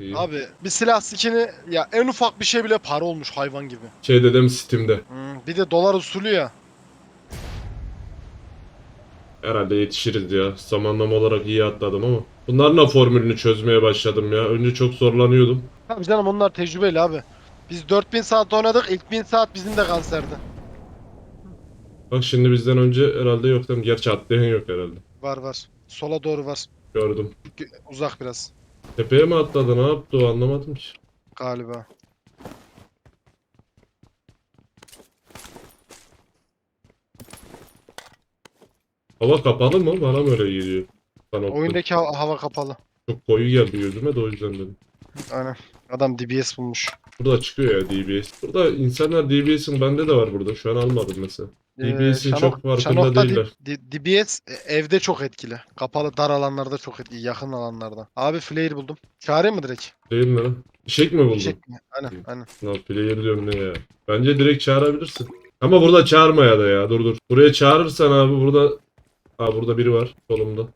iyi. Abi bir silah skini ya en ufak bir şey bile para olmuş hayvan gibi. Şey dedim Steam'de. Hmm, bir de dolar usulü ya. Herhalde yetişiriz ya. Zamanlama olarak iyi atladım ama. Bunların da formülünü çözmeye başladım ya. Önce çok zorlanıyordum. Tabii canım onlar tecrübeli abi. Biz 4000 saat oynadık. ilk 1000 saat bizim de kanserdi. Bak şimdi bizden önce herhalde yok değil mi? Gerçi atlayan yok herhalde. Var var. Sola doğru var. Gördüm. Gö- Uzak biraz Tepeye mi atladı ne yaptı o anlamadım ki. galiba. Hava kapalı mı? Bana mı öyle geliyor? Bana Oyundaki hava, hava kapalı. Çok koyu geldi gözüme de o yüzden dedim. Aynen. Adam DBS bulmuş. Burada çıkıyor ya DBS. Burada insanlar DBS'in bende de var burada. Şu an almadım mesela. DBS'in çok farkında değiller. DBS e, evde çok etkili. Kapalı dar alanlarda çok etkili. Yakın alanlarda. Abi flare buldum. Çağırayım mı direkt? Değil mi lan? Fişek mi buldun? Fişek mi? Aynen aynen. Lan player diyorum ne ya. Bence direkt çağırabilirsin. Ama burada çağırmaya da ya. Dur dur. Buraya çağırırsan abi burada... Ha burada biri var solumda.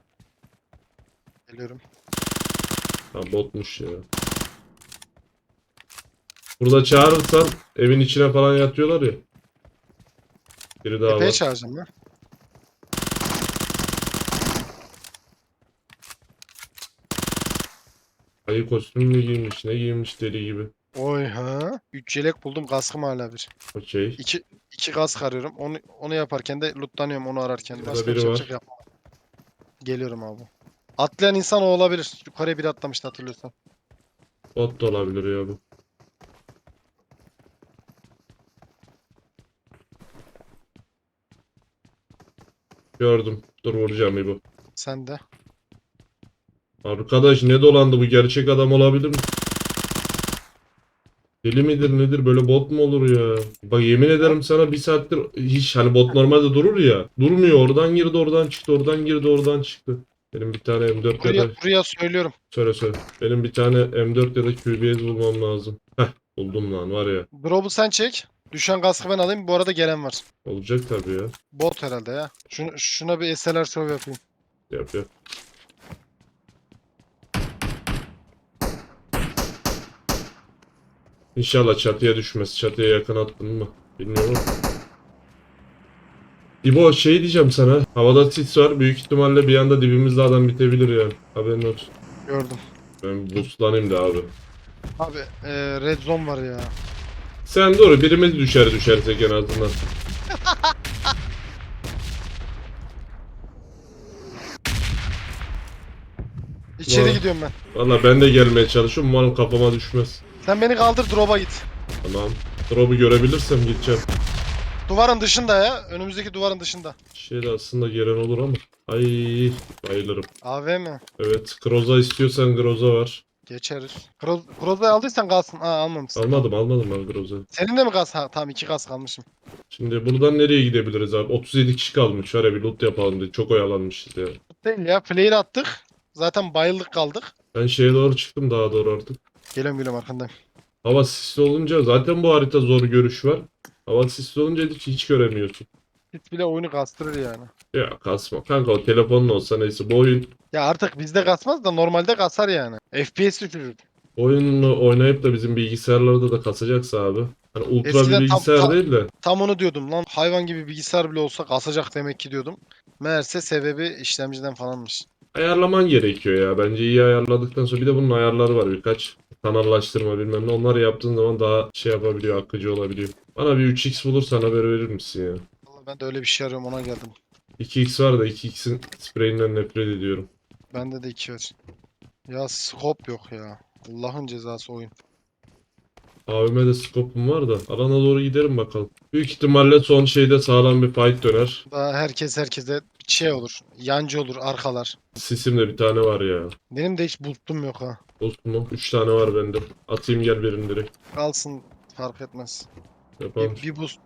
Geliyorum. Ha botmuş ya. Burada çağırırsan evin içine falan yatıyorlar ya. Biri daha Epey var. çağıracağım lan. Ayı kostüm mü giymiş ne giymiş deli gibi. Oy ha. 3 yelek buldum. Kaskım hala bir. Okey. 2 2 kask arıyorum. Onu onu yaparken de lootlanıyorum onu ararken. Burada Başka biri bir şey var. yapacak yapmam. Geliyorum abi. Atlayan insan o olabilir. Yukarıya biri atlamıştı hatırlıyorsan. Bot da olabilir ya bu. Gördüm. Dur vuracağım İbo. Sen de. Arkadaş ne dolandı bu gerçek adam olabilir mi? Deli midir nedir böyle bot mu olur ya? Bak yemin ederim sana bir saattir hiç hani bot normalde durur ya. Durmuyor oradan girdi oradan çıktı oradan girdi oradan çıktı. Benim bir tane M4 ya Buraya, da buraya söylüyorum. söyle söyle. Benim bir tane M4 ya da QBS bulmam lazım. Heh buldum lan var ya. Drop'u sen çek. Düşen kaskı ben alayım. Bu arada gelen var. Olacak tabii ya. Bot herhalde ya. Şunu, şuna bir SLR show yapayım. Yap yap. İnşallah çatıya düşmez. Çatıya yakın attın mı? Bilmiyorum. İbo şey diyeceğim sana. Havada sis var. Büyük ihtimalle bir anda dibimizde adam bitebilir ya. Haberin olsun. Gördüm. Ben boostlanayım da abi. Abi e, red zone var ya. Sen doğru birimiz düşer düşersek en azından. İçeri Vay. gidiyorum ben. Valla ben de gelmeye çalışıyorum. Umarım kafama düşmez. Sen beni kaldır drop'a git. Tamam. Drop'u görebilirsem gideceğim. Duvarın dışında ya. Önümüzdeki duvarın dışında. Şey de aslında gelen olur ama. Ay bayılırım. AV mi? Evet, Groza istiyorsan Groza var. Geçeriz. Kroza'yı aldıysan kalsın. Ha almamışsın. Almadım, almadım ben Groza. Senin de mi gaz? Ha tamam iki gaz kalmışım. Şimdi buradan nereye gidebiliriz abi? 37 kişi kalmış. Şöyle bir loot yapalım diye. Çok oyalanmışız ya. Değil ya. Flare attık. Zaten bayıldık kaldık. Ben şeye doğru çıktım daha doğru artık. Geliyorum geliyorum arkandayım. Hava sisli olunca zaten bu harita zor görüş var. Hava sisli olunca hiç, hiç göremiyorsun. Hiç bile oyunu kastırır yani. Ya kasma. Kanka o telefonun olsa neyse. Bu oyun Ya artık bizde kasmaz da normalde kasar yani. FPS düşürür. oyununu oynayıp da bizim bilgisayarlarda da kasacaksa abi. Hani ultra bir Eskiden tam- bilgisayar tam- değil de. Tam onu diyordum lan. Hayvan gibi bilgisayar bile olsa kasacak demek ki diyordum. Meğerse sebebi işlemciden falanmış. Ayarlaman gerekiyor ya. Bence iyi ayarladıktan sonra bir de bunun ayarları var birkaç. Kanallaştırma bilmem ne. Onları yaptığın zaman daha şey yapabiliyor, akıcı olabiliyor. Bana bir 3x bulursan haber verir misin ya? Ben de öyle bir şey arıyorum ona geldim. 2x var da 2x'in spreyinden nefret ediyorum. Bende de iki var. Ya scope yok ya. Allah'ın cezası oyun. AVM'de skopum var da alana doğru giderim bakalım. Büyük ihtimalle son şeyde sağlam bir fight döner. Daha herkes herkese bir şey olur. Yancı olur arkalar. Sisimde bir tane var ya. Benim de hiç boostum yok ha. Dost mu? 3 tane var bende. Atayım gel birini direkt. Kalsın fark etmez. Yapalım. Bir, bir boost.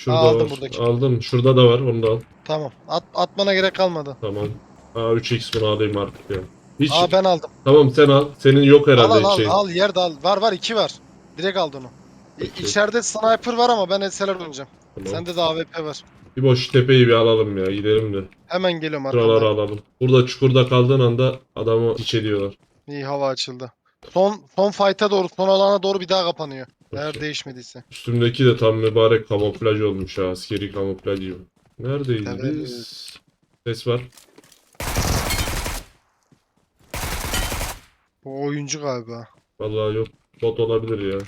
Şurada aldım var. buradaki. Aldım. Şurada da var. Onu da al. Tamam. At, atmana gerek kalmadı. Tamam. Aa 3x bunu alayım artık ya. Hiç. Aa ben aldım. Tamam sen al. Senin yok Al herhalde al al, şey. al yerde al. Var var iki var. Direkt aldı onu. Peki. İçeride sniper var ama ben SLR oynayacağım. Tamam. Sende de AWP var. Bir boş tepeyi bir alalım ya. Gidelim de. Hemen geliyorum Şuraları arkadan. alalım. Burada çukurda kaldığın anda adamı hiç ediyorlar. İyi hava açıldı. Son son fight'a doğru, son alana doğru bir daha kapanıyor. Eğer değişmediyse. Üstümdeki de tam mübarek kamuflaj olmuş ha. Askeri kamuflaj gibi. Neredeyiz Evet. biz? Ses var. Bu oyuncu galiba. Vallahi yok. Bot olabilir ya.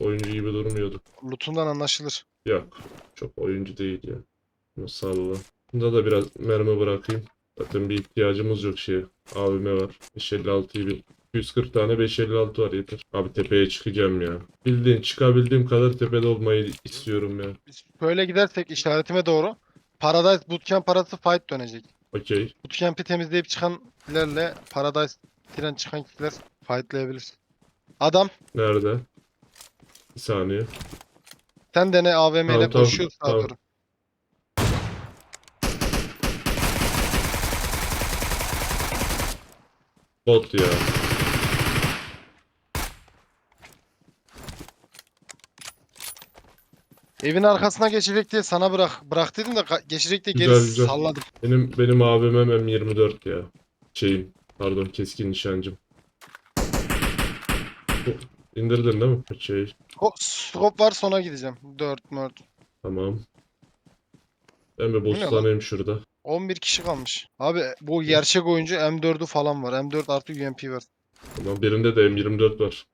Oyuncu gibi durmuyordu. Lootundan anlaşılır. Yok. Çok oyuncu değil ya. Bunu Salla. Bunda da biraz mermi bırakayım. Zaten bir ihtiyacımız yok şeye. AVM var. 556'yı bir 240 tane 556 var yeter. Abi tepeye çıkacağım ya. Bildiğin çıkabildiğim kadar tepede olmayı istiyorum ya. Biz şöyle gidersek işaretime doğru. Paradise Bootcamp parası fight dönecek. Okey. Bootcamp'i temizleyip çıkanlarla Paradise tren çıkan kişiler fightlayabilir. Adam Nerede? Bir saniye. sen de ne AVM ile Tamam, tamam, koşuyor sağa tamam. doğru. Bot ya. Evin arkasına geçecek diye sana bırak bıraktıydım da ka- geçecek diye geri Güzel, güzel. salladım. Benim benim AVM'm M24 ya. Şeyim. Pardon keskin nişancım. İndirdin değil mi? Şey. Ko- Scope var sonra gideceğim. 4 4. Tamam. Ben bir ne lan? şurada. 11 kişi kalmış. Abi bu gerçek oyuncu M4'ü falan var. M4 artı UMP var. Tamam birinde de M24 var.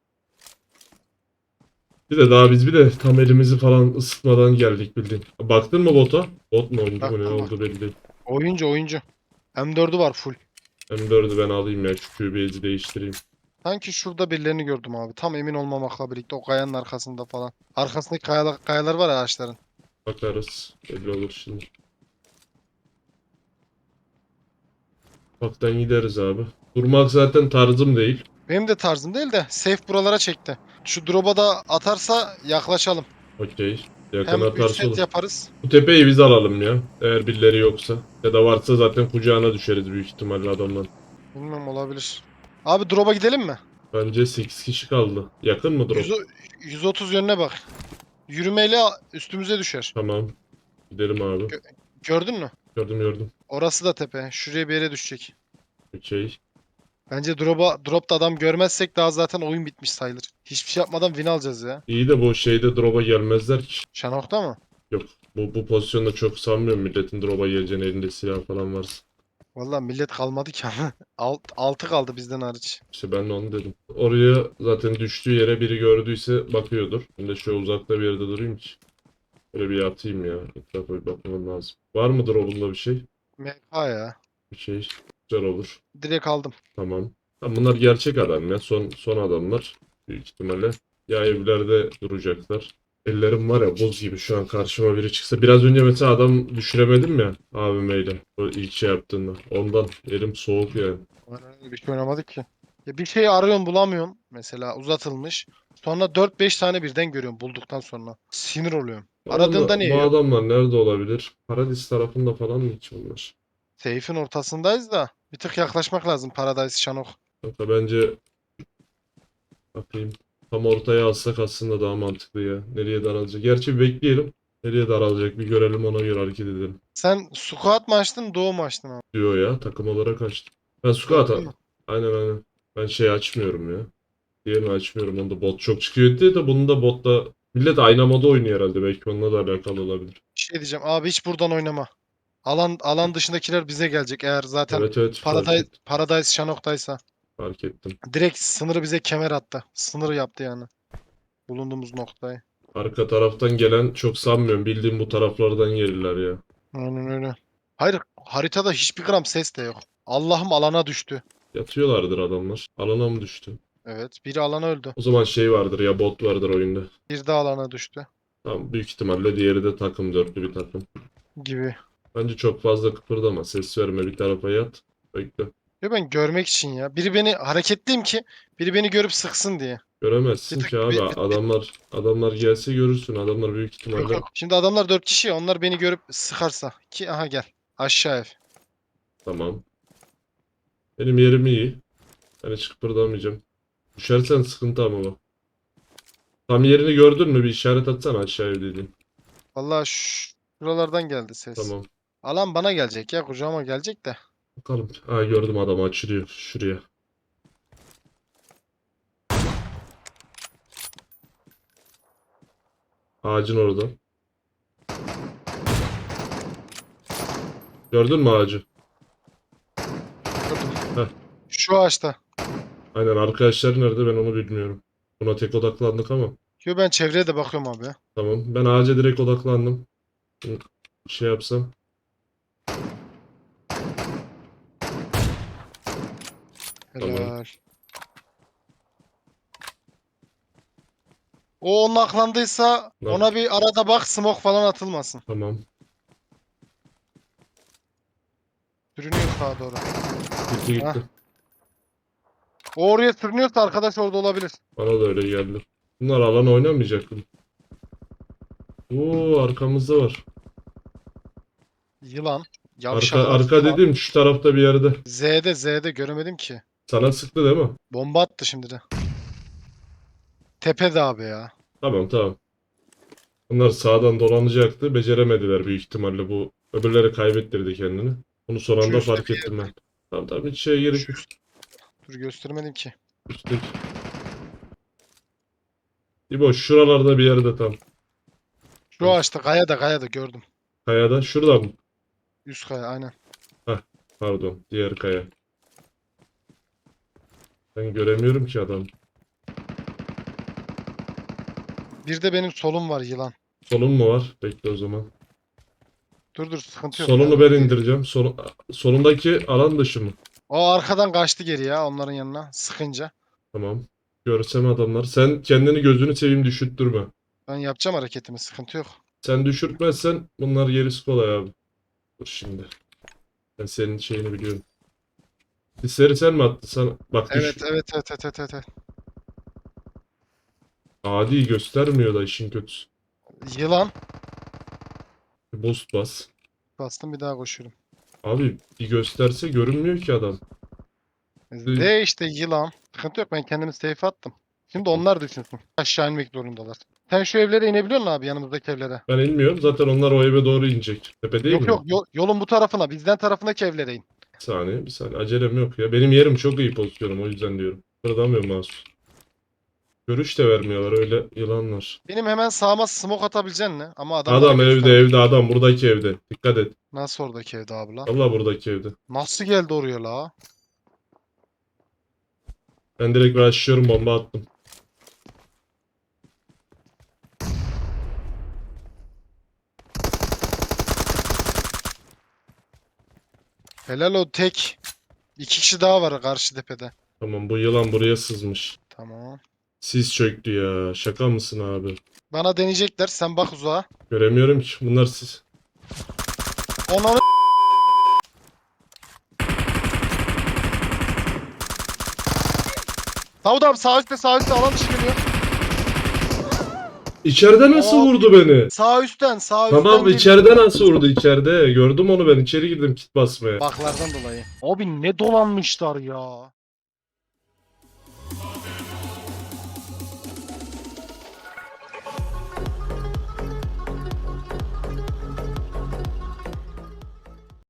Bir de daha biz bir de tam elimizi falan ısıtmadan geldik bildiğin. Baktın mı bota? Bot mu oyuncu mu ne Baktım, oldu belli değil. Oyuncu oyuncu. M4'ü var full. M4'ü ben alayım ya şu QB'yi değiştireyim. Sanki şurada birilerini gördüm abi. Tam emin olmamakla birlikte o kayanın arkasında falan. Arkasındaki kayalar, kayalar var ya ağaçların. Bakarız. Belli olur şimdi. Ufaktan gideriz abi. Durmak zaten tarzım değil. Benim de tarzım değil de safe buralara çekti. Şu drop'a da atarsa yaklaşalım. Okey. Yakın Hem 3 atarsa set olur. yaparız. Bu tepeyi biz alalım ya. Eğer birileri yoksa. Ya da varsa zaten kucağına düşeriz büyük ihtimalle adamdan. Bilmem olabilir. Abi drop'a gidelim mi? Bence 8 kişi kaldı. Yakın mı drop? 100 130 yönüne bak. Yürümeyle üstümüze düşer. Tamam. Gidelim abi. Gördün mü? Gördüm gördüm. Orası da tepe. Şuraya bir yere düşecek. Okey. Bence drop'a drop'ta adam görmezsek daha zaten oyun bitmiş sayılır. Hiçbir şey yapmadan win alacağız ya. İyi de bu şeyde drop'a gelmezler ki. Şanok'ta mı? Yok. Bu, bu pozisyonda çok sanmıyorum milletin drop'a geleceğini elinde silah falan varsa. Vallahi millet kalmadı ki ama. Alt, altı kaldı bizden hariç. İşte ben de onu dedim. Oraya zaten düştüğü yere biri gördüyse bakıyordur. Ben de şöyle uzakta bir yerde durayım ki. Böyle bir yatayım ya. Etrafa bir bakmam lazım. Var mı drop'unda bir şey? MK ya. Bir şey. Güzel olur. Direkt aldım. Tamam. Tamam bunlar gerçek adam ya. Son son adamlar. Büyük ihtimalle. Ya evlerde duracaklar. Ellerim var ya buz gibi şu an karşıma biri çıksa. Biraz önce mesela adam düşüremedim ya abimeyle. O ilk şey yaptığında. Ondan elim soğuk yani. Öyle bir şey oynamadık ki. Ya bir şey arıyorum bulamıyorum. Mesela uzatılmış. Sonra 4-5 tane birden görüyorum bulduktan sonra. Sinir oluyorum. Aradığında niye Bu yok? adamlar nerede olabilir? Paradis tarafında falan mı hiç onlar? Seyfin ortasındayız da. Bir tık yaklaşmak lazım Paradise Şanok. Kanka bence bakayım. Tam ortaya alsak aslında daha mantıklı ya. Nereye daralacak? Gerçi bir bekleyelim. Nereye daralacak bir görelim ona göre hareket edelim. Sen squat mı açtın doğu mu açtın abi? Diyor ya takım olarak açtım. Ben squat Değil mi? Aynen aynen. Ben şey açmıyorum ya. Diğerini açmıyorum. Onda bot çok çıkıyor diye de bunu da botla millet aynı moda oynuyor herhalde. Belki onunla da alakalı olabilir. Bir şey diyeceğim abi hiç buradan oynama. Alan alan dışındakiler bize gelecek eğer zaten Evet evet fark, Paradise, et- Paradise Şanok'taysa. fark ettim. Direkt sınırı bize kemer attı. Sınır yaptı yani. Bulunduğumuz noktayı. Arka taraftan gelen çok sanmıyorum. Bildiğim bu taraflardan gelirler ya. Aynen öyle. Hayır haritada hiçbir gram ses de yok. Allah'ım alana düştü. Yatıyorlardır adamlar. Alana mı düştü? Evet biri alana öldü. O zaman şey vardır ya bot vardır oyunda. Bir de alana düştü. Tamam büyük ihtimalle diğeri de takım dörtlü bir takım. Gibi. Bence çok fazla kıpırdama. Ses verme bir tarafa yat. Bekle. Ya ben görmek için ya. Biri beni hareketliyim ki biri beni görüp sıksın diye. Göremezsin Bir tık- ki abi. bir- bir- Adamlar adamlar gelse görürsün. Adamlar büyük Yok ihtimalle yok. Şimdi adamlar dört kişi ya onlar beni görüp sıkarsa. Ki aha gel. Aşağı ev. Tamam. Benim yerim iyi. Ben hiç kıpırdamayacağım. Düşersen sıkıntı ama bak. Tam yerini gördün mü? Bir işaret atsana aşağıya dediğin. Vallahi şu- şuralardan geldi ses. Tamam. Alan bana gelecek ya kucağıma gelecek de. Bakalım. Ha gördüm adamı açılıyor şuraya. Ağacın orada. Gördün mü ağacı? Heh. Şu ağaçta. Aynen arkadaşlar nerede ben onu bilmiyorum. Buna tek odaklandık ama. Yo ben çevreye de bakıyorum abi. Tamam ben ağaca direkt odaklandım. Şey yapsam. Tamam. Helal. O onun aklandıysa Ne ona bir arada bak smoke falan atılmasın. Tamam. Sürünüyor sağa doğru. Gitti gitti. O oraya sürünüyorsa arkadaş orada olabilir. Bana da öyle geldi. Bunlar alan oynamayacak mı? Oo arkamızda var. Yılan. Yavşak. Arka, arka yılan. dediğim şu tarafta bir yerde. Z'de Z'de göremedim ki. Sana sıktı değil mi? Bomba attı şimdi de. Tepede abi ya. Tamam tamam. Bunlar sağdan dolanacaktı. Beceremediler büyük ihtimalle bu. Öbürleri kaybettirdi kendini. Bunu son anda üstte fark ettim ben. Tamam tamam hiç şeye gerek yok. Dur göstermedim ki. Üstteki. İbo şuralarda bir yerde tam. Şu ağaçta kayada kayada gördüm. Kayada. Şurada mı? Üst kaya aynen. Pardon. Diğer kaya. Ben göremiyorum ki adam. Bir de benim solum var yılan. Solun mu var? Bekle o zaman. Dur dur sıkıntı yok. Solunu ben indireceğim. Sol, solundaki alan dışı mı? O arkadan kaçtı geri ya onların yanına sıkınca. Tamam. Görsem adamlar. Sen kendini gözünü seveyim düşürttürme. Ben yapacağım hareketimi sıkıntı yok. Sen düşürtmezsen bunlar gerisi kolay abi. Dur şimdi. Ben senin şeyini biliyorum. Hisleri sen mi attın? Sana... Bak düş. Evet evet evet evet evet. Adi göstermiyor da işin kötüsü. Yılan. Boost bas. Bastım bir daha koşuyorum. Abi bir gösterse görünmüyor ki adam. De işte yılan. Sıkıntı yok ben kendimi safe attım. Şimdi onlar düşünsün. Aşağı inmek zorundalar. Sen şu evlere inebiliyor musun abi yanımızdaki evlere? Ben inmiyorum. Zaten onlar o eve doğru inecek. Tepe değil yok mi? yok yol- yolun bu tarafına bizden tarafındaki evlere in. Bir saniye, bir saniye. Acelem yok ya. Benim yerim çok iyi pozisyonum o yüzden diyorum. Kırdamıyorum mahsus. Görüş de vermiyorlar öyle yılanlar. Benim hemen sağıma smoke atabileceksin mi? Ama adam Adam evde evde adam buradaki evde. Dikkat et. Nasıl oradaki evde abi la? Allah buradaki evde. Nasıl geldi oraya la? Ben direkt başlıyorum bomba attım. Helal o tek. İki kişi daha var karşı tepede. Tamam bu yılan buraya sızmış. Tamam. Sis çöktü ya. Şaka mısın abi? Bana deneyecekler. Sen bak uzağa. Göremiyorum ki. Bunlar sis. Onları Davut abi sağ üstte sağ üstte alan dışı geliyor. İçeride nasıl Aa. vurdu beni? Sağ üstten sağ üstten Tamam geliyor. içeride nasıl vurdu içeride? Gördüm onu ben içeri girdim kit basmaya. Baklardan dolayı. Abi ne dolanmışlar ya.